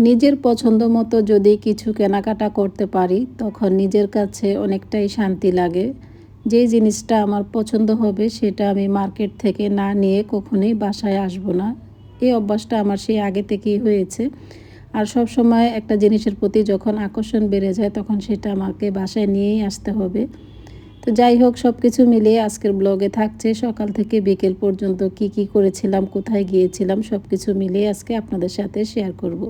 নিজের পছন্দ মতো যদি কিছু কেনাকাটা করতে পারি, তখন নিজের কাছে অনেকটাই শান্তি লাগে। যেই জিনিসটা আমার পছন্দ হবে, সেটা আমি মার্কেট থেকে না নিয়ে কখনোই বাসায় আসব না। এই অভ্যাসটা আমার সেই আগে থেকেই হয়েছে। আর সব সময় একটা জিনিসের প্রতি যখন আকর্ষণ বেড়ে যায়, তখন সেটা আমাকে বাসায় নিয়েই আসতে হবে। তো যাই হোক সব কিছু মিলিয়ে আজকের ব্লগে থাকছে। সকাল থেকে বিকেল পর্যন্ত কি কি করেছিলাম, কোথায় গিয়েছিলাম সব কিছু মিলিয়ে আজকে আপনাদের সাথে শেয়ার করব।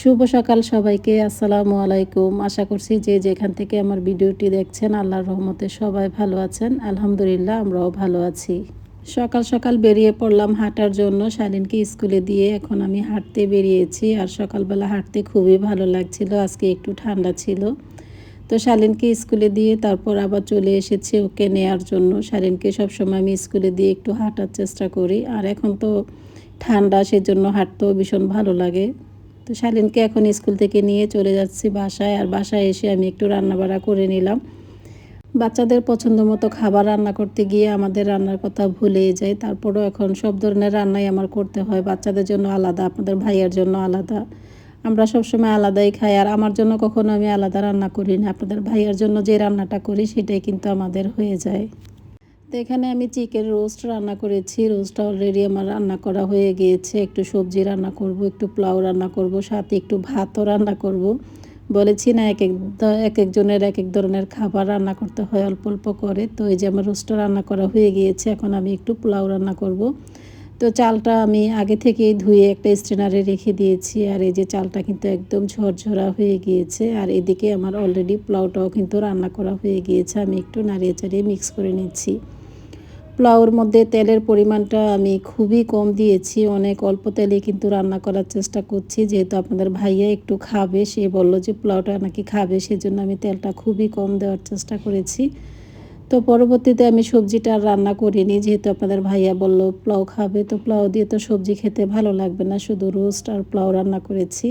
শুভ সকাল সবাইকে, আসসালামু আলাইকুম। আশা করছি যে যেখান থেকে আমার ভিডিওটি দেখছেন, আল্লাহর রহমতে সবাই ভালো আছেন। আলহামদুলিল্লাহ, আমরাও ভালো আছি। সকাল সকাল বেরিয়ে পড়লাম হাঁটার জন্য। শালিনকে স্কুলে দিয়ে এখন আমি হাঁটতে বেরিয়েছি আর সকালবেলা হাঁটতে খুবই ভালো লাগছিল, আজকে একটু ঠান্ডা ছিল। তো শালিনকে স্কুলে দিয়ে তারপর আবার চলে এসেছে ওকে নেয়ার জন্য। শালিনকে সবসময় আমি স্কুলে দিয়ে একটু হাঁটার চেষ্টা করি। আর এখন তো ঠান্ডা, সেজন্য হাঁটতেও ভীষণ ভালো লাগে। তো শালিনকে এখন স্কুল থেকে নিয়ে চলে যাচ্ছি বাসায়। আর বাসায় এসে আমি একটু রান্নাবাড়া করে নিলাম। বাচ্চাদের পছন্দ মতো খাবার রান্না করতে গিয়ে আমাদের রান্নার কথা ভুলে যায়। তারপরও এখন সব ধরনের রান্নাই আমার করতে হয়। বাচ্চাদের জন্য আলাদা, আপনাদের ভাইয়ের জন্য আলাদা। আমরা সবসময় আলাদাই খাই। আর আমার জন্য কখনো আমি আলাদা রান্না করি না। আপনাদের ভাইয়ের জন্য যে রান্নাটা করি, সেটাই কিন্তু আমাদের হয়ে যায়। তো এখানে আমি চিকেন রোস্ট রান্না করেছি। রোস্টটা অলরেডি আমার রান্না করা হয়ে গিয়েছে। একটু সবজি রান্না করব, একটু পোলাও রান্না করব, সাথে একটু ভাতও রান্না করব। বলেছি না, এক এক এক একজনের এক এক ধরনের খাবার রান্না করতে হয় অল্প অল্প করে। তো এই যে আমার রোস্টটা রান্না করা হয়ে গিয়েছে, এখন আমি একটু পোলাও রান্না করব। তো চালটা আমি আগে থেকেই ধুয়ে একটা স্ট্রেনারে রেখে দিয়েছি। আর এই যে চালটা কিন্তু একদম ঝরঝরা হয়ে গিয়েছে। আর এদিকে আমার অলরেডি পোলাওটাও কিন্তু রান্না করা হয়ে গিয়েছে। আমি একটু নাড়িয়ে চাড়িয়ে মিক্স করে নিচ্ছি। পোলাওর মধ্যে তেলের পরিমাণটা আমি খুবই কম দিয়েছি, অনেক অল্প তেলে কিন্তু রান্না করার চেষ্টা করছি। যেহেতু আপনাদের ভাইয়া একটু খাবে, সে বলল যে পোলাওটা নাকি খাবে, সেজন্য আমি তেলটা খুবই কম দেওয়ার চেষ্টা করেছি। তো পরবর্তীতে আমি সবজিটা আর রান্না করিনি, যেহেতু আপনাদের ভাইয়া বলল পোলাও খাবে, তো পোলাও দিয়ে তো সবজি খেতে ভালো লাগবে না, শুধু রোস্ট আর পোলাও রান্না করেছি।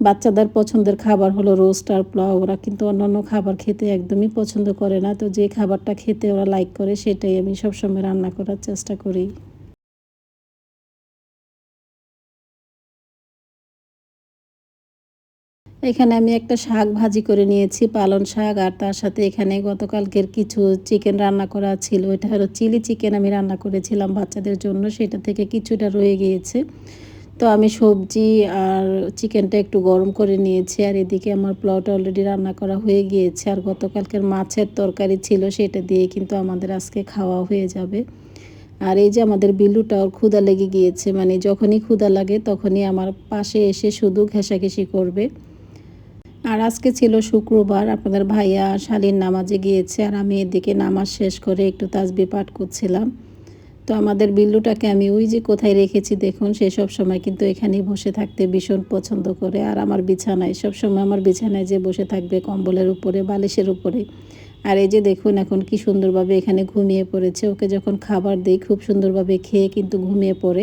বাচ্চাদের পছন্দের খাবার হলো রোস্ট আর পোলাও। ওরা কিন্তু অন্যান্য খাবার খেতে একদমই পছন্দ করে না। তো যে খাবারটা খেতে ওরা লাইক করে, সেটাই আমি সবসময় রান্না করার চেষ্টা করি। এখানে আমি একটা শাক ভাজি করে নিয়েছি পালন শাক। আর তার সাথে এখানে গতকালকের কিছু চিকেন রান্না করা ছিল। এটা হলো চিলি চিকেন আমি রান্না করেছিলাম বাচ্চাদের জন্য। সেটা থেকে কিছুটা রয়ে গিয়েছে। তো আমি সবজি আর চিকেনটা একটু গরম করে নিয়েছি, আর এদিকে আমার প্লট অলরেডি রান্না করা হয়ে গিয়েছে, আর গতকালকের মাছের তরকারি ছিল সেটা দিয়ে কিন্তু আমাদের আজকে খাওয়া হয়ে যাবে। আর এই যে আমাদের বিল্লুটা ওর ক্ষুদা লেগে গিয়েছে মানে যখনই ক্ষুদা লাগে তখনই আমার পাশে এসে শুধু ঘেঁষাঘেঁষি করবে। আর আজকে ছিল শুক্রবার, আপনাদের ভাইয়া শালীর নামাজে গিয়েছে, আর আমি এদিকে নামাজ শেষ করে একটু তাজবি পাঠ করছিলাম। তো আমাদের বিল্লুটাকে আমি ওই যে কোথায় রেখেছি দেখুন, সে সব সময় কিন্তু এখানেই বসে থাকতে ভীষণ পছন্দ করে। আর আমার বিছানায়, সব সময় আমার বিছানায় যে বসে থাকবে কম্বলের উপরে, বালিশের উপরে। আর এই যে দেখুন এখন কি সুন্দরভাবে এখানে ঘুমিয়ে পড়েছে। ওকে যখন খাবার দিই, খুব সুন্দরভাবে খেয়ে কিন্তু ঘুমিয়ে পড়ে।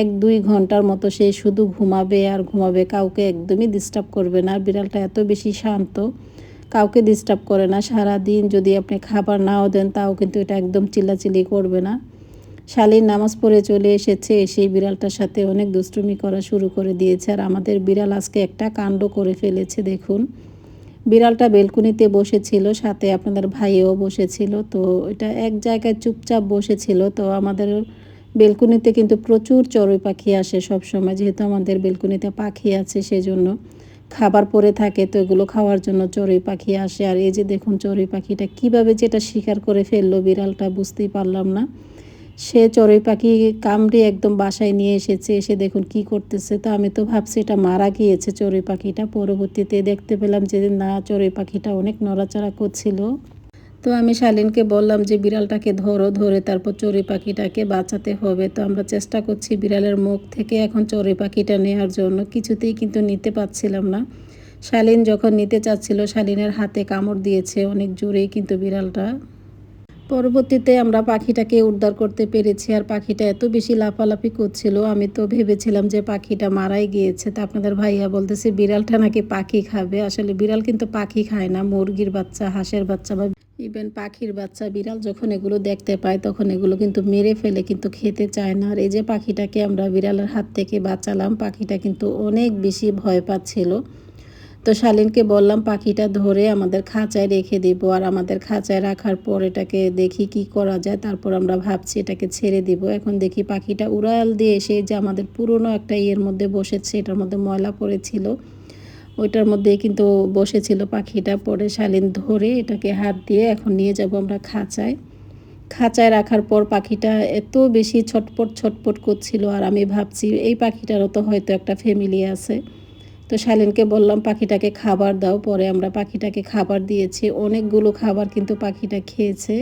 এক, দুই ঘণ্টার মতো সে শুধু ঘুমাবে আর ঘুমাবে। কাউকে একদমই ডিস্টার্ব করবে না। বিড়ালটা এত বেশি শান্ত, কাউকে ডিস্টার্ব করে না। সারা দিন যদি আপনি খাবার নাও দেন, তাও কিন্তু এটা একদম চিল্লাচিল্লি করবে না। শালীর নামাজ পড়ে চলে এসেছে, সেই বিড়ালটার সাথে অনেক দুষ্টুমি করা শুরু করে দিয়েছে। আর আমাদের বিড়াল আজকে একটা কাণ্ড করে ফেলেছে, দেখুন। বিড়ালটা বেলকুনিতে বসেছিল, সাথে আপনাদের ভাইও বসেছিল। তো এটা এক জায়গায় চুপচাপ বসেছিল, তো আমাদের বেলকুনিতে কিন্তু প্রচুর চড়ুই পাখি আসে সব সময় যেহেতু আমাদের বেলকুনিতে পাখি আছে সেজন্য খাবার পরে থাকে, তো এগুলো খাওয়ার জন্য চড়ুই পাখি আসে। আর এই যে দেখুন চড়ুই পাখিটা কীভাবে যেটা শিকার করে ফেলল বিড়ালটা, বুঝতেই পারলাম না। সে চড়ুই পাখি কামড়ে একদম বাসায় নিয়ে এসেছে, এসে দেখুন কি করতেছে। তো আমি তো ভাবছি এটা মারা গিয়েছে চড়ুই পাখিটা। পরবর্তীতে দেখতে পেলাম যে না, চড়ুই পাখিটা অনেক নড়াচড়া করছিল। তো আমি শালিনকে বললাম যে, বিড়ালটাকে ধরো, ধরে তারপর চড়ুই পাখিটাকে বাঁচাতে হবে। তো আমরা চেষ্টা করছি বিড়ালের মুখ থেকে এখন চড়ুই পাখিটা নেওয়ার জন্য। কিছুতেই কিন্তু নিতে পারছিলাম না। শালিন যখন নিতে চাচ্ছিল, শালিনের হাতে কামড় দিয়েছে অনেক জোরেই কিন্তু বিড়ালটা। পরবর্তীতে আমরা পাখিটাকে উদ্ধার করতে পেরেছি আর পাখিটা এত বেশি লাফালাফি করছিল, আমি তো ভেবেছিলাম যে পাখিটা মারাই গিয়েছে। তা আপনাদের ভাইয়া বলতেছে, বিড়ালটা নাকি পাখি খাবে? আসলে বিড়াল কিন্তু পাখি খায় না, মুরগির বাচ্চা, হাঁসের বাচ্চা বা ইভেন পাখির বাচ্চা। বিড়াল যখন এগুলো দেখতে পায়, তখন এগুলো কিন্তু মেরে ফেলে, কিন্তু খেতে চায় না। আর এই যে পাখিটাকে আমরা বিড়ালের হাত থেকে বাঁচালাম, পাখিটা কিন্তু অনেক বেশি ভয় পাচ্ছিল। তো শালিনকে বললাম, পাখিটা ধরে আমাদের খাঁচায় রেখে দিব আর আমাদের খাঁচায় রাখার পর এটাকে দেখি কি করা যায়। তারপর আমরা ভাবছি এটাকে ছেড়ে দিব। এখন দেখি পাখিটা উড়াল দিয়ে এসে যে আমাদের পুরনো একটা ইয়ের মধ্যে বসেছে, এটার মধ্যে ময়লা পড়েছিল, ওইটার মধ্যে কিন্তু বসেছিল পাখিটা। পরে শালিন ধরে এটাকে হাত দিয়ে এখন নিয়ে যাব আমরা খাঁচায়। খাঁচায় রাখার পর পাখিটা এত বেশি ছটপট ছটপট করছিল আর আমি ভাবছি এই পাখিটারও তো হয়তো একটা ফ্যামিলি আছে। তো শালিনকে বললাম, পাখিটাকে খাবার দাও। পরে আমরা পাখিটাকে খাবার দিয়েছি। অনেকগুলো খাবার কিন্তু পাখিটা খেয়েছে।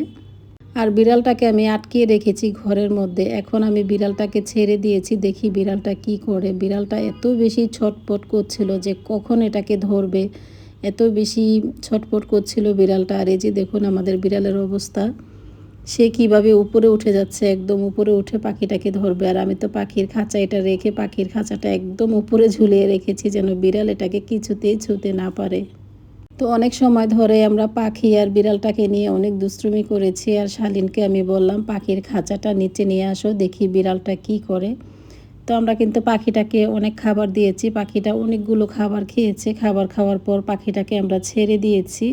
আর বিড়ালটাকে আমি আটকিয়ে রেখেছি ঘরের মধ্যে। এখন আমি বিড়ালটাকে ছেড়ে দিয়েছি। দেখি বিড়ালটা কি করে। বিড়ালটা এত বেশি ছটপট করছিল যে কখন এটাকে ধরবে। এত বেশি ছটপট করছিল বিড়ালটা। আর এই যে দেখুন আমাদের বিড়ালের অবস্থা। সে কীভাবে উপরে উঠে যাচ্ছে, একদম উপরে উঠে পাখিটাকে ধরবে। আর আমি তো পাখির খাঁচা এটা রেখে পাখির খাঁচাটা একদম উপরে ঝুলিয়ে রেখেছি যেন বিড়াল এটাকে কিছুতেই ছুতে না পারে। তো অনেক সময় ধরে আমরা পাখি আর বিড়ালটাকে নিয়ে অনেক দুষ্টুমি করেছি। আর শালিনকে আমি বললাম, পাখির খাঁচাটা নিচে নিয়ে আসো, দেখি বিড়ালটা কি করে। তো আমরা কিন্তু পাখিটাকে অনেক খাবার দিয়েছি। পাখিটা অনেকগুলো খাবার খেয়েছে। খাবার খাওয়ার পর পাখিটাকে আমরা ছেড়ে দিয়েছি।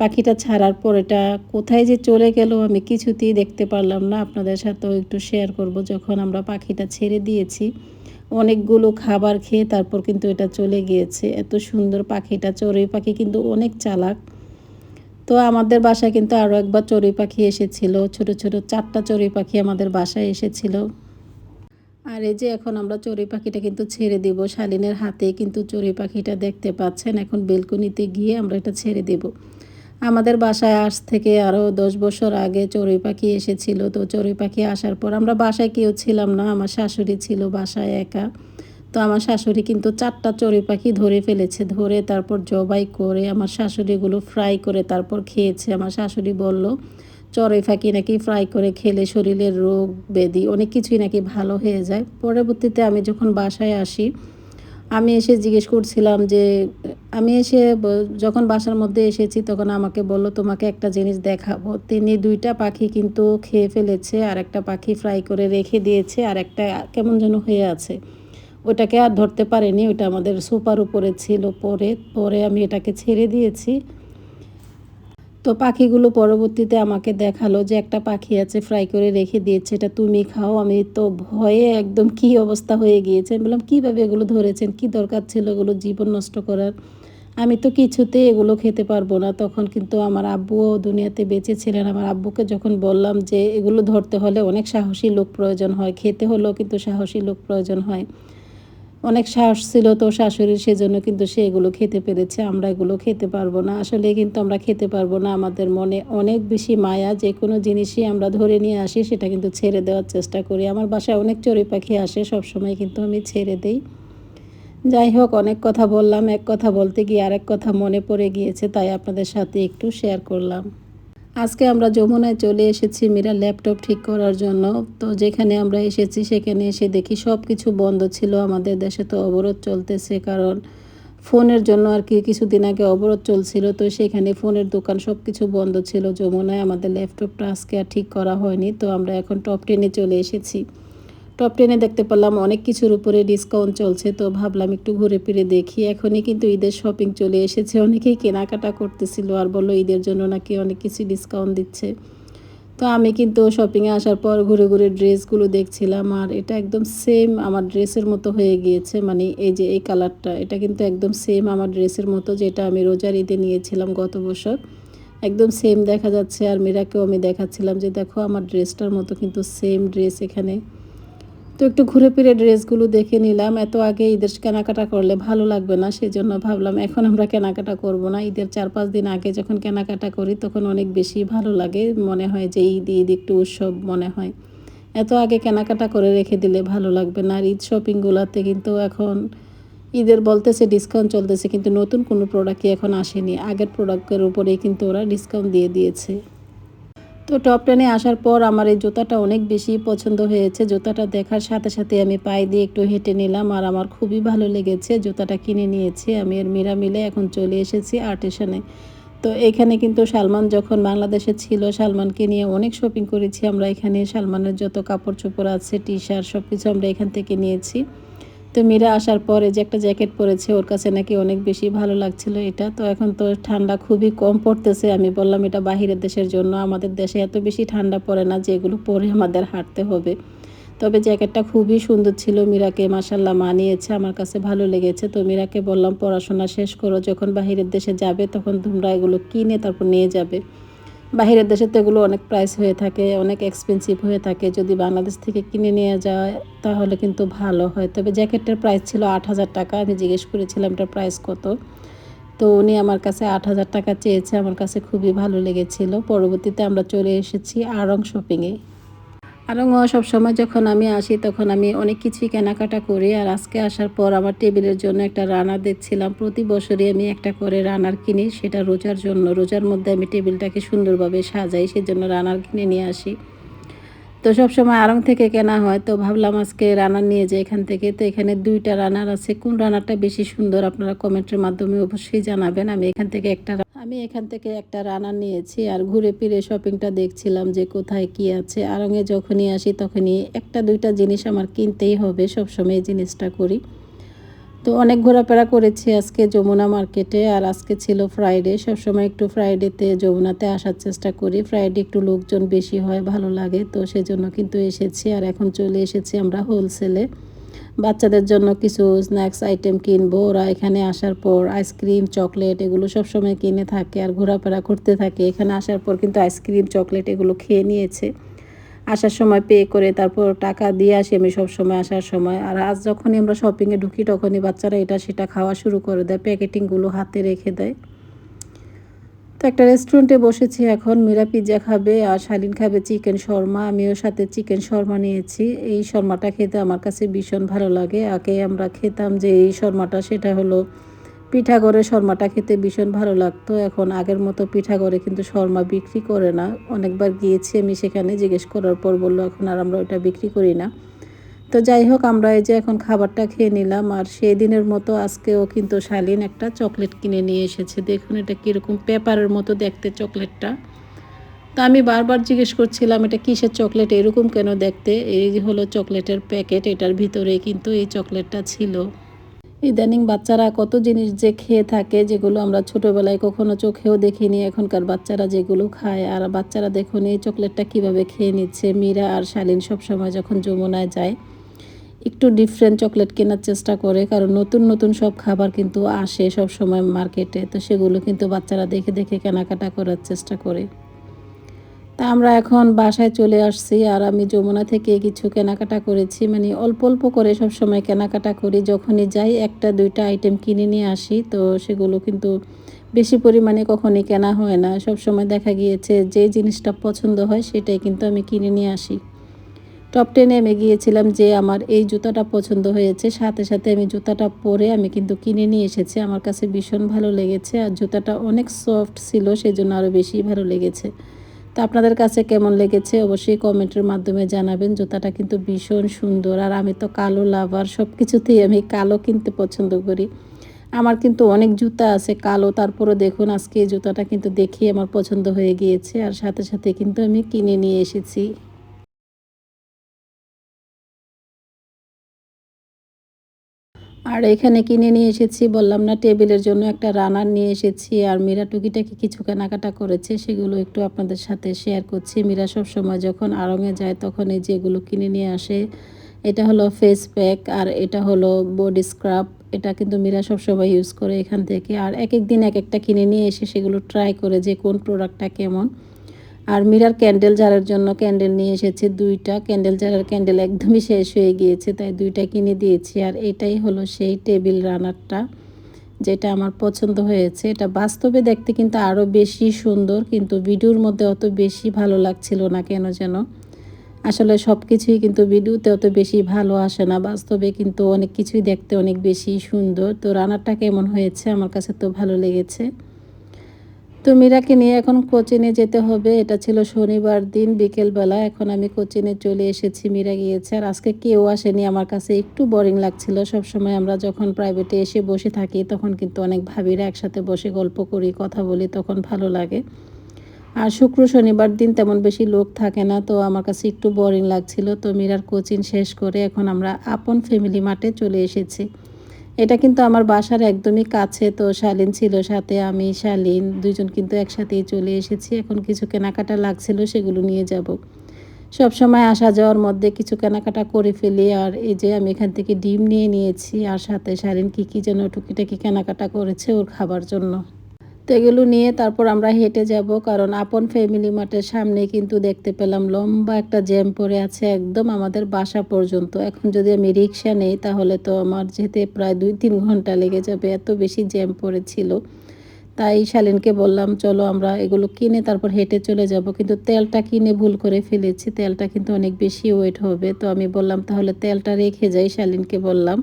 পাখিটা ছাড়ার পর এটা কোথায় যে চলে গেল আমি কিছুতেই দেখতে পারলাম না। আপনাদের সাথেও একটু শেয়ার করব। যখন আমরা পাখিটা ছেড়ে দিয়েছি, অনেকগুলো খাবার খেয়ে তারপর কিন্তু এটা চলে গিয়েছে। এত সুন্দর পাখিটা, চড়ুই পাখি কিন্তু অনেক চালাক। তো আমাদের বাসায় কিন্তু আরও একবার চড়ুই পাখি এসেছিল। ছোট ছোট চারটা চড়ুই পাখি আমাদের বাসায় এসেছিল। আর এই যে এখন আমরা চড়ুই পাখিটা কিন্তু ছেড়ে দিব। শালিনের হাতে কিন্তু চড়ুই পাখিটা দেখতে পাচ্ছেন। এখন বেলকনিতে গিয়ে আমরা এটা ছেড়ে দেব। আমাদের বাসায় আজ থেকে আরও দশ বছর আগে চড়ুই পাখি এসেছিল। তো চড়ুই পাখি আসার পর আমরা বাসায় কেউ ছিলাম না, আমার শাশুড়ি ছিল বাসায় একা। তো আমার শাশুড়ি কিন্তু চারটা চড়ুই পাখি ধরে ফেলেছে, ধরে তারপর জবাই করে আমার শাশুড়িগুলো ফ্রাই করে তারপর খেয়েছে। আমার শাশুড়ি বলল, চড়ুই পাখি নাকি ফ্রাই করে খেলে শরীরের রোগ ব্যাধি অনেক কিছুই নাকি ভালো হয়ে যায়। পরবর্তীতে আমি যখন বাসায় আসি আমি এসে জিজ্ঞেস করছিলাম যে, আমি এসে যখন বাসার মধ্যে এসেছি তখন আমাকে বলল, তোমাকে একটা জিনিস দেখাবো। তিনি দুইটা পাখি কিন্তু খেয়ে ফেলেছে, আর একটা পাখি ফ্রাই করে রেখে দিয়েছে, আর একটা কেমন যেন হয়ে আছে। ওটাকে আর ধরতে পারেনি, ওটা আমাদের সোপার উপরে ছিল পরে পরে আমি এটাকে ছেড়ে দিয়েছি। তো পাখিগুলো পরবর্তীতে আমাকে দেখাল যে একটা পাখি আছে ফ্রাই করে রেখে দিয়েছে, এটা তুমি খাও। আমি তো ভয়ে একদম কি অবস্থা হয়ে গিয়েছে। আমি বললাম, কীভাবে এগুলো ধরেছেন? কি দরকার ছিল এগুলো জীবন নষ্ট করার? আমি তো কিছুতে এগুলো খেতে পারব না। তখন কিন্তু আমার আব্বুও দুনিয়াতে বেঁচে ছিলেন। আমার আব্বুকে যখন বললাম যে এগুলো ধরতে হলে অনেক সাহসী লোক প্রয়োজন হয়, খেতে হলেও কিন্তু সাহসী লোক প্রয়োজন হয়। অনেক সাহস ছিল তো শাশুড়ির সেজন্য, কিন্তু সে এগুলো খেতে পেরেছে, আমরা এগুলো খেতে পারব না। আসলে কিন্তু আমরা খেতে পারব না, আমাদের মনে অনেক বেশি মায়া, যে কোনো জিনিসই আমরা ধরে নিয়ে আসি, সেটা কিন্তু ছেড়ে দেওয়ার চেষ্টা করি। আমার বাসায় অনেক চড়ুই পাখি আসে, সবসময় কিন্তু আমি ছেড়ে দিই। যাই হোক, অনেক কথা বললাম, এক কথা বলতে গিয়ে আরেক কথা মনে পড়ে গিয়েছে, তাই আপনাদের সাথে একটু শেয়ার করলাম। আজকে আমরা যমুনায় চলে এসেছি মীরা ল্যাপটপ ঠিক করার জন্য। তো যেখানে আমরা এসেছি সেখানে এসে দেখি সব কিছু বন্ধ ছিল। আমাদের দেশে তো অবরোধ চলতেছে, কারণ ফোনের জন্য আর কি কিছুদিন আগে অবরোধ চলছিল। তো সেখানে ফোনের দোকান সব কিছু বন্ধ ছিল। যমুনায় আমাদের ল্যাপটপটা আজকে আর ঠিক করা হয়নি। তো আমরা এখন টপ টেনে চলে এসেছি। টপ টেনে দেখতে পেলাম, অনেক কিছুর উপরে ডিসকাউন্ট চলছে, তো ভাবলাম একটু ঘুরে ফিরে দেখি। এখনই কিন্তু ঈদের শপিং চলে এসেছে, অনেকেই কেনাকাটা করতেছিল আর বলল ঈদের জন্য নাকি অনেক কিছু ডিসকাউন্ট দিচ্ছে। তো আমি কিন্তু শপিংয়ে আসার পর ঘুরে ঘুরে ড্রেসগুলো দেখছিলাম আর এটা একদম সেম আমার ড্রেসের মতো হয়ে গিয়েছে মানে এই যে এই কালারটা, এটা কিন্তু একদম সেম আমার ড্রেসের মতো যেটা আমি রোজার ঈদে নিয়েছিলাম গত বছর। একদম সেম দেখা যাচ্ছে আর মেয়েরাকেও আমি দেখাচ্ছিলাম যে দেখো আমার ড্রেসটার মতো কিন্তু সেম ড্রেস এখানে। তো একটু ঘুরে ফিরে ড্রেসগুলো দেখে নিলাম। এত আগে ঈদের কেনাকাটা করলে ভালো লাগবে না সেই জন্য ভাবলাম এখন আমরা কেনাকাটা করব না। ঈদের চার পাঁচ দিন আগে যখন কেনাকাটা করি তখন অনেক বেশি ভালো লাগে, মনে হয় যে ঈদ ঈদ একটু উৎসব মনে হয়। এত আগে কেনাকাটা করে রেখে দিলে ভালো লাগবে না। আর ঈদ শপিংগুলোতে কিন্তু এখন ঈদের বলতেছে ডিসকাউন্ট চলতেছে, কিন্তু নতুন কোনো প্রোডাক্টই এখন আসেনি। আগের প্রোডাক্টের উপরেই কিন্তু ওরা ডিসকাউন্ট দিয়ে দিয়েছে। তো টপ টেনে আসার পর আমার এই জুতাটা অনেক বেশি পছন্দ হয়েছে। জুতাটা দেখার সাথে সাথে আমি পায়ে দিয়ে একটু হেঁটে নিলাম আর আমার খুবই ভালো লেগেছে। জুতাটা কিনে নিয়েছি, আমি এর মিরা মিলে এখন চলে এসেছি আর্টিশনে। তো এখানে কিন্তু সালমান যখন বাংলাদেশে ছিল, সালমানকে নিয়ে অনেক শপিং করেছি। আমরা এখানে সালমানের যত কাপড় চোপড় আছে টি শার্ট সব কিছু আমরা এখান থেকে নিয়েছি। তো মীরা আসার পরে যে একটা জ্যাকেট পরেছে, ওর কাছে নাকি অনেক বেশি ভালো লাগছিল এটা। তো এখন তো ঠান্ডা খুবই কম পড়তেছে। আমি বললাম, এটা বাহিরের দেশের জন্য। আমাদের দেশে এত বেশি ঠান্ডা পড়ে না যে এগুলো পরে আমাদের হাঁটতে হবে। তবে জ্যাকেটটা খুবই সুন্দর ছিল। মীরাকে মাসাল্লাহ মানিয়েছে, আমার কাছে ভালো লেগেছে। তো মীরাকে বললাম, পড়াশোনা শেষ করো। যখন বাহিরের দেশে যাবে, তখন তোমরা এগুলো কিনে তারপর নিয়ে যাবে। বাহিরের দেশে তো এগুলো অনেক প্রাইস হয়ে থাকে, অনেক এক্সপেন্সিভ হয়ে থাকে। যদি বাংলাদেশ থেকে কিনে নিয়ে যায়, তাহলে কিন্তু ভালো হয়। তবে জ্যাকেটটার প্রাইস ছিল আট হাজার টাকা, আমি জিজ্ঞেস করেছিলাম এটার প্রাইস কত। তো উনি আমার কাছে আট হাজার টাকা চেয়েছে, আমার কাছে খুবই ভালো লেগেছিল। পরবর্তীতে আমরা চলে এসেছি আরং শপিংয়ে আরং সবসময় যখন আমি আসি তখন আমি অনেক কিছুই কেনাকাটা করি। আর আজকে আসার পর আমার টেবিলের জন্য একটা রানার দেখছিলাম। প্রতি বছরই আমি একটা করে রানার কিনি, সেটা রোজার জন্য। রোজার মধ্যে আমি টেবিলটাকে সুন্দরভাবে সাজাই, সেজন্য রানার কিনে নিয়ে আসি। তো সবসময় আরং থেকে কেনা হয়। তো ভাবলাম আজকে রানার নিয়ে যাই এখান থেকে। তো এখানে দুইটা রানার আছে। কোন রানারটা বেশি সুন্দর আপনারা কমেন্টের মাধ্যমে অবশ্যই জানাবেন। আমি এখান থেকে একটা আমি এখান থেকে একটা রানার নিয়েছি আর ঘুরে ফিরে শপিংটা দেখছিলাম যে কোথায় কি আছে। আরঙে যখনই আসি তখনই একটা দুইটা জিনিস আমার কিনতেই হবে, সবসময় এই জিনিসটা করি। তো অনেক ঘোরাফেরা করেছি আজকে যমুনা মার্কেটে আর আজকে ছিল ফ্রাইডে সবসময় একটু ফ্রাইডেতে যমুনাতে আসার চেষ্টা করি। ফ্রাইডে একটু লোকজন বেশি হয়, ভালো লাগে। তো সেজন্য কিন্তু এসেছি আর এখন চলে এসেছি আমরা হোলসেলে বাচ্চাদের জন্য কিছু স্ন্যাক্স আইটেম কিনবো। ওরা এখানে আসার পর আইসক্রিম চকলেট এগুলো সবসময় কিনে থাকে আর ঘোরাফেরা করতে থাকে। এখানে আসার পর কিন্তু আইসক্রিম চকলেট এগুলো খেয়ে নিয়েছে। আসার সময় পে করে তারপর টাকা দিয়ে আসি আমি সবসময় আসার সময়। আর আজ যখনই আমরা শপিংয়ে ঢুকি, তখনই বাচ্চারা এটা, সেটা খাওয়া শুরু করে দেয়। প্যাকেটিংগুলো হাতে রেখে দেয়। একটা রেস্টুরেন্টে বসেছি, এখন মীরা পিৎজা খাবে আর শালিন খাবে চিকেন শর্মা। আমিও সাথে চিকেন শর্মা নিয়েছি। এই শর্মাটা খেতে আমার কাছে ভীষণ ভালো লাগে। আগে আমরা খেতাম যে এই শর্মাটা, সেটা হলো পিঠাগড়ে শর্মাটা খেতে ভীষণ ভালো লাগতো। এখন আগের মতো পিঠাগড়ে কিন্তু শর্মা বিক্রি করে না। অনেকবার গিয়েছি আমি সেখানে, জিজ্ঞেস করার পর বলল, এখন আর আমরা ওটা বিক্রি করি না। তো যাই হোক, আমরা এই যে এখন খাবারটা খেয়ে নিলাম আর সেই দিনের মতো আজকেও কিন্তু শালিন একটা চকলেট কিনে নিয়ে এসেছে। দেখুন এটা কীরকম পেপারের মতো দেখতে চকলেটটা। তো আমি বারবার জিজ্ঞেস করছিলাম, এটা কিসের চকলেট? এরকম কেন দেখতে? এই হলো চকলেটের প্যাকেট, এটার ভিতরে কিন্তু এই চকলেটটা ছিল। ইদানিং বাচ্চারা কত জিনিস যে খেয়ে থাকে, যেগুলো আমরা ছোটোবেলায় কখনো চোখেও দেখিনি, এখনকার বাচ্চারা যেগুলো খায়। আর বাচ্চারা দেখুন, এই চকলেটটা কীভাবে খেয়ে নিচ্ছে। মীরা আর শালীন সবসময় যখন যমুনায় যায় একটু ডিফারেন্ট চকলেট কেনার চেষ্টা করে, কারণ নতুন নতুন সব খাবার কিন্তু আসে সব সময় মার্কেটে তো সেগুলো কিন্তু বাচ্চারা দেখে দেখে কেনাকাটা করার চেষ্টা করে। তা আমরা এখন বাসায় চলে আসছি আর আমি যমুনা থেকে কিছু কেনাকাটা করেছি। মানে অল্প অল্প করে সব সময় কেনাকাটা করি। যখনই যাই একটা, দুইটা আইটেম কিনে নিয়ে আসি। তো সেগুলো কিন্তু বেশি পরিমাণে কখনই কেনা হয় না। সব সময় দেখা গিয়েছে যে জিনিসটা পছন্দ হয় সেটাই কিন্তু আমি কিনে নিয়ে আসি। টপ টেনে আমি গিয়েছিলাম যে আমার এই জুতাটা পছন্দ হয়েছে। সাথে সাথে আমি জুতাটা পরে আমি কিন্তু কিনে নিয়ে এসেছি। আমার কাছে ভীষণ ভালো লেগেছে আর জুতাটা অনেক সফট ছিল সেই জন্য আরও বেশি ভালো লেগেছে। তো আপনাদের কাছে কেমন লেগেছে? অবশ্যই কমেন্টের মাধ্যমে জানাবেন। জুতাটা কিন্তু ভীষণ সুন্দর আর আমি তো কালো লাভার সব কিছুতেই আমি কালো কিনতে পছন্দ করি। আমার কিন্তু অনেক জুতা আছে কালো তারপরে দেখুন আজকে এই জুতাটা কিন্তু দেখি আমার পছন্দ হয়ে গিয়েছে। আর সাথে সাথে কিন্তু আমি কিনে নিয়ে এসেছি। আর এখানে কিনে নিয়ে এসেছি, বললাম না, টেবিলের জন্য একটা রানার নিয়ে এসেছি। আর মীরা টুকিটাকি কিছু কেনাকাটা করেছে, সেগুলো একটু আপনাদের সাথে শেয়ার করছি। মীরা সব সময় যখন আড়ঙে যায়, তখন এই যেগুলো কিনে নিয়ে আসে, এটা হলো ফেস প্যাক আর এটা হলো বডি স্ক্রাব এটা কিন্তু মীরা সবসময় ইউজ করে এখান থেকে। আর এক এক দিন এক একটা কিনে নিয়ে এসে সেগুলো ট্রাই করে যে কোন প্রোডাক্টটা কেমন। আর মিরার ক্যান্ডেল জারের জন্য ক্যান্ডেল নিয়ে এসেছে দুইটা। ক্যান্ডেল জারের ক্যান্ডেল একদমই শেষ হয়ে গিয়েছে, তাই দুইটা কিনে দিয়েছি। আর এটাই হলো সেই টেবিল রানারটা, যেটা আমার পছন্দ হয়েছে। এটা বাস্তবে দেখতে কিন্তু আরও বেশি সুন্দর, কিন্তু ভিডিওর মধ্যে অত বেশি ভালো লাগছিল না কেন যেন। আসলে সব কিছুই কিন্তু ভিডিওতে অত বেশি ভালো আসে না, বাস্তবে কিন্তু অনেক কিছুই দেখতে অনেক বেশি সুন্দর। তো রানারটা কেমন হয়েছে আমার কাছে তো ভালো লেগেছে। তো মীরাকে নিয়ে এখন কোচিনে যেতে হবে। এটা ছিল শনিবার দিন, বিকেলবেলা। এখন আমি কোচিনে চলে এসেছি, মীরা গিয়েছে। আর আজকে কেউ আসেনি আমার কাছে। একটু বোরিং লাগছিল। সবসময় আমরা যখন প্রাইভেটে এসে বসে থাকি, তখন কিন্তু অনেক ভাবিরা একসাথে বসে গল্প করি, কথা বলি, তখন ভালো লাগে। আর শুক্র শনিবার দিন তেমন বেশি লোক থাকে না, তো আমার কাছে একটু বোরিং লাগছিল। তো মীরার কোচিং শেষ করে এখন আমরা আপন ফ্যামিলি মাঠে চলে এসেছি। এটা কিন্তু আমার বাসার একদমই কাছে, তো শালিন ছিল সাথে আমি শালিন দুজন কিন্তু একসাথেই চলে এসেছি। এখন কিছু কেনাকাটা লাগছিল, সেগুলো নিয়ে যাব। সব সময় আসা যাওয়ার মধ্যে কিছু কেনাকাটা করে ফেলি, আর এই যে আমি এখান থেকে ডিম নিয়ে নিয়েছি, আর সাথে শালিন কী কী যেন টুকিটাকি কেনাকাটা করেছে ওর খাবার জন্য। তো এগুলো নিয়ে তারপর আমরা হেঁটে যাব, কারণ আপন ফ্যামিলি মাঠের সামনে কিন্তু দেখতে পেলাম লম্বা একটা জ্যাম পড়ে আছে একদম আমাদের বাসা পর্যন্ত। এখন যদি আমি রিক্সা নেই, তাহলে তো আমার যেতে প্রায় দুই তিন ঘণ্টা লেগে যাবে, এত বেশি জ্যাম পড়েছিল। তাই শালিনকে বললাম, চলো আমরা এগুলো কিনে তারপর হেঁটে চলে যাব। কিন্তু তেলটা কিনে ভুল করে ফেলেছি, তেলটা কিন্তু অনেক বেশি ওয়েট হবে। তো আমি বললাম, তাহলে তেলটা রেখে যাই, শালিনকে বললাম।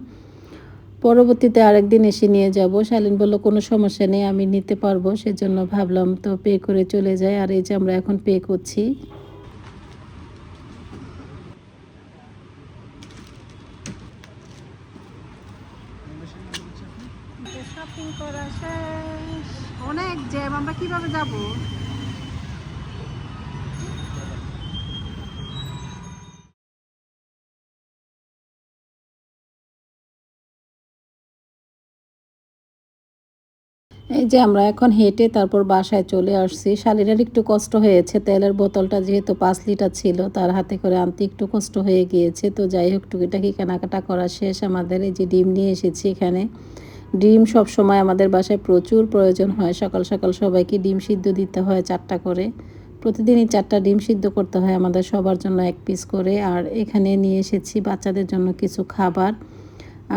পরবর্তীতে আরেকদিন এসে নিয়ে যাব। শালীন বলল, কোনো সমস্যা নেই, আমি নিতে পারব। সেজন্য ভাবলাম, তো পে করে চলে যায় আর এই যে আমরা এখন পে করছি। অনেক আমরা কীভাবে যাব? এই যে আমরা এখন হেঁটে তারপর বাসায় চলে আসছি। শালিনের একটু কষ্ট হয়েছে, তেলের বোতলটা যেহেতু পাঁচ লিটার ছিল, তার হাতে করে আনতে একটু কষ্ট হয়ে গিয়েছে। তো যাই হোক, টুকিটাকি কেনাকাটা করা শেষ। আমাদের এই যে ডিম নিয়ে এসেছি এখানে। ডিম সব সময় আমাদের বাসায় প্রচুর প্রয়োজন হয়। সকাল সকাল সবাইকে ডিম সিদ্ধ দিতে হয় চারটা করে। প্রতিদিনই চারটা ডিম সিদ্ধ করতে হয় আমাদের সবার জন্য এক পিস করে। আর এখানে নিয়ে এসেছি বাচ্চাদের জন্য কিছু খাবার।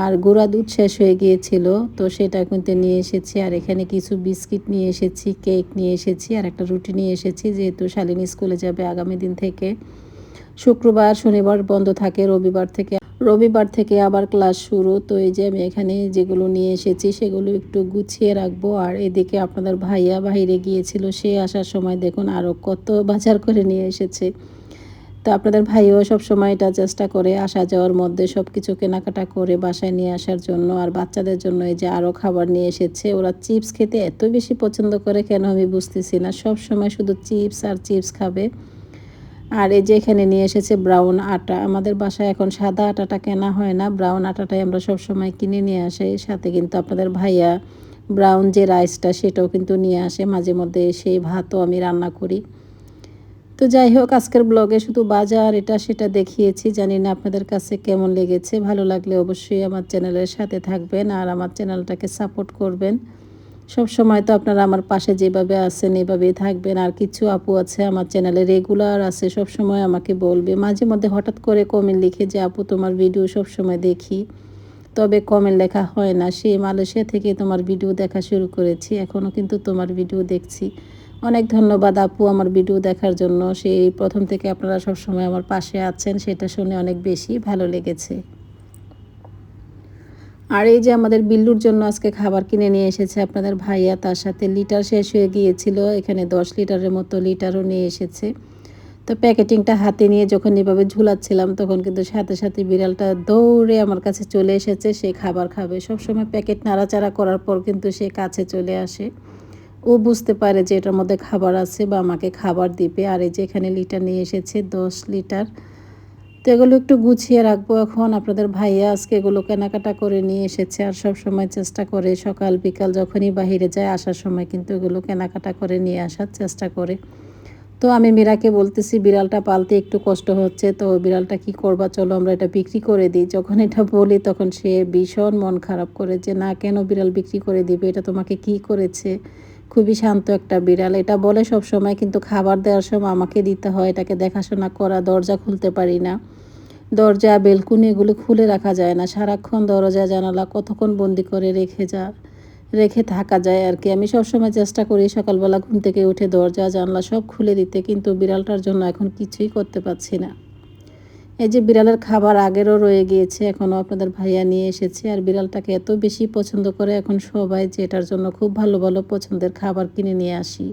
আর গোড়া দুধ শেষ হয়ে গিয়েছিল, তো সেটা কিন্তু নিয়ে এসেছি। আর এখানে কিছু বিস্কিট নিয়ে এসেছি, কেক নিয়ে এসেছি, আর একটা রুটি নিয়ে এসেছি, যেহেতু শালিনী স্কুলে যাবে আগামী দিন থেকে। শুক্রবার, শনিবার বন্ধ থাকে, রবিবার থেকে। রবিবার থেকে আবার ক্লাস শুরু, তো এই যে আমি এখানে যেগুলো নিয়ে এসেছি, সেগুলো একটু গুছিয়ে রাখব। আর এদিকে আপনাদের ভাইয়া বাহিরে গিয়েছিল, সে আসার সময় দেখুন আরও কত বাজার করে নিয়ে এসেছে। তো আপনাদের ভাইও সব সময় এটা চেষ্টা করে আসা যাওয়ার মধ্যে সব কিছু কেনাকাটা করে বাসায় নিয়ে আসার জন্য আর বাচ্চাদের জন্য এই যে আরও খাবার নিয়ে এসেছে, ওরা চিপস খেতে এত বেশি পছন্দ করে কেন আমি বুঝতেছি না। সব সময় শুধু চিপস আর চিপস খাবে। আর এই যে এখানে নিয়ে এসেছে ব্রাউন আটা। আমাদের বাসায় এখন সাদা আটাটা কেনা হয় না, ব্রাউন আটাটাই আমরা সব সময় কিনে নিয়ে আসি। সাথে কিন্তু আপনাদের ভাইয়া ব্রাউন যে রাইসটা সেটাও কিন্তু নিয়ে আসে। মাঝে মধ্যে সেই ভাতও আমি রান্না করি। তো যাই হোক, আজকের ব্লগে শুধু বাজার, এটা সেটা দেখিয়েছি। জানি না আপনাদের কাছে কেমন লেগেছে। ভালো লাগলে অবশ্যই আমার চ্যানেলের সাথে থাকবেন আর আমার চ্যানেলটাকে সাপোর্ট করবেন। সব সময় তো আপনারা আমার পাশে যেভাবে আছেন, এভাবেই থাকবেন। আর কিছু আপু আছে আমার চ্যানেলে রেগুলার আছে, সব সময় আমাকে বলবে। মাঝে মধ্যে হঠাৎ করে কমেন্ট লিখে যে, আপু, তোমার ভিডিও সব সময় দেখি। তবে কমেন্ট লেখা হয় না। সেই মালয়েশিয়া থেকে তোমার ভিডিও দেখা শুরু করেছি। এখনও কিন্তু তোমার ভিডিও দেখছি। অনেক ধন্যবাদ আপু আমার ভিডিও দেখার জন্য। সেই প্রথম থেকে আপনারা সবসময় আমার পাশে আছেন, সেটা শুনে অনেক বেশি ভালো লেগেছে। আর এই যে আমাদের বিল্লুর জন্য আজকে খাবার কিনে নিয়ে এসেছে আপনাদের ভাইয়া, তার সাথে লিটার শেষ হয়ে গিয়েছিল, এখানে দশ লিটারের মতো লিটারও নিয়ে এসেছে। তো প্যাকেটিংটা হাতে নিয়ে যখন এভাবে ঝুলাচ্ছিলাম, তখন কিন্তু সাথে সাথে বিড়ালটা দৌড়ে আমার কাছে চলে এসেছে, সে খাবার খাবে। সবসময় প্যাকেট নাড়াচাড়া করার পর কিন্তু সে কাছে চলে আসে। ও বুঝতে পারে যে এটার মধ্যে খাবার আছে বা আমাকে খাবার দিবে। আর এই যে এখানে লিটার নিয়ে এসেছে, দশ লিটার। তো এগুলো একটু গুছিয়ে রাখব এখন। আপনাদের ভাইয়া আজকে এগুলো কেনাকাটা করে নিয়ে এসেছে আর সব সময় চেষ্টা করে। সকাল, বিকাল যখনই বাহিরে যায় আসার সময় কিন্তু এগুলো কেনাকাটা করে নিয়ে আসার চেষ্টা করে। তো আমি মীরাকে বলতেছি, বিড়ালটা পালতে একটু কষ্ট হচ্ছে, তো বিড়ালটা কি করবা চলো আমরা এটা বিক্রি করে দিই। যখন এটা বলি তখন সে ভীষণ মন খারাপ করে যে, না, কেন বিড়াল বিক্রি করে দিবে? এটা তোমাকে কি করেছে? খুবই শান্ত একটা বিড়াল। এটা বলে সব সময় কিন্তু খাবার দেওয়ার সময় আমাকে দিতে হয়। এটাকে দেখাশোনা করা, দরজা খুলতে পারি না। দরজা, বেলকুনি এগুলো খুলে রাখা যায় না। সারাক্ষণ দরজা, জানালা কতক্ষণ বন্দি করে রেখে যা, রেখে থাকা যায় আর কি। আমি সবসময় চেষ্টা করি সকালবেলা ঘুম থেকে উঠে দরজা, জানলা সব খুলে দিতে, কিন্তু বিড়ালটার জন্য এখন কিছুই করতে পারছি না। এই যে বিড়ালের খাবার আগেরও রয়ে গিয়েছে এখনও আপনাদের ভাইয়া নিয়ে এসেছে। আর বিড়ালটাকে এত বেশি পছন্দ করে এখন সবাই যে এটার জন্য খুব ভালো ভালো পছন্দের খাবার কিনে নিয়ে আসি।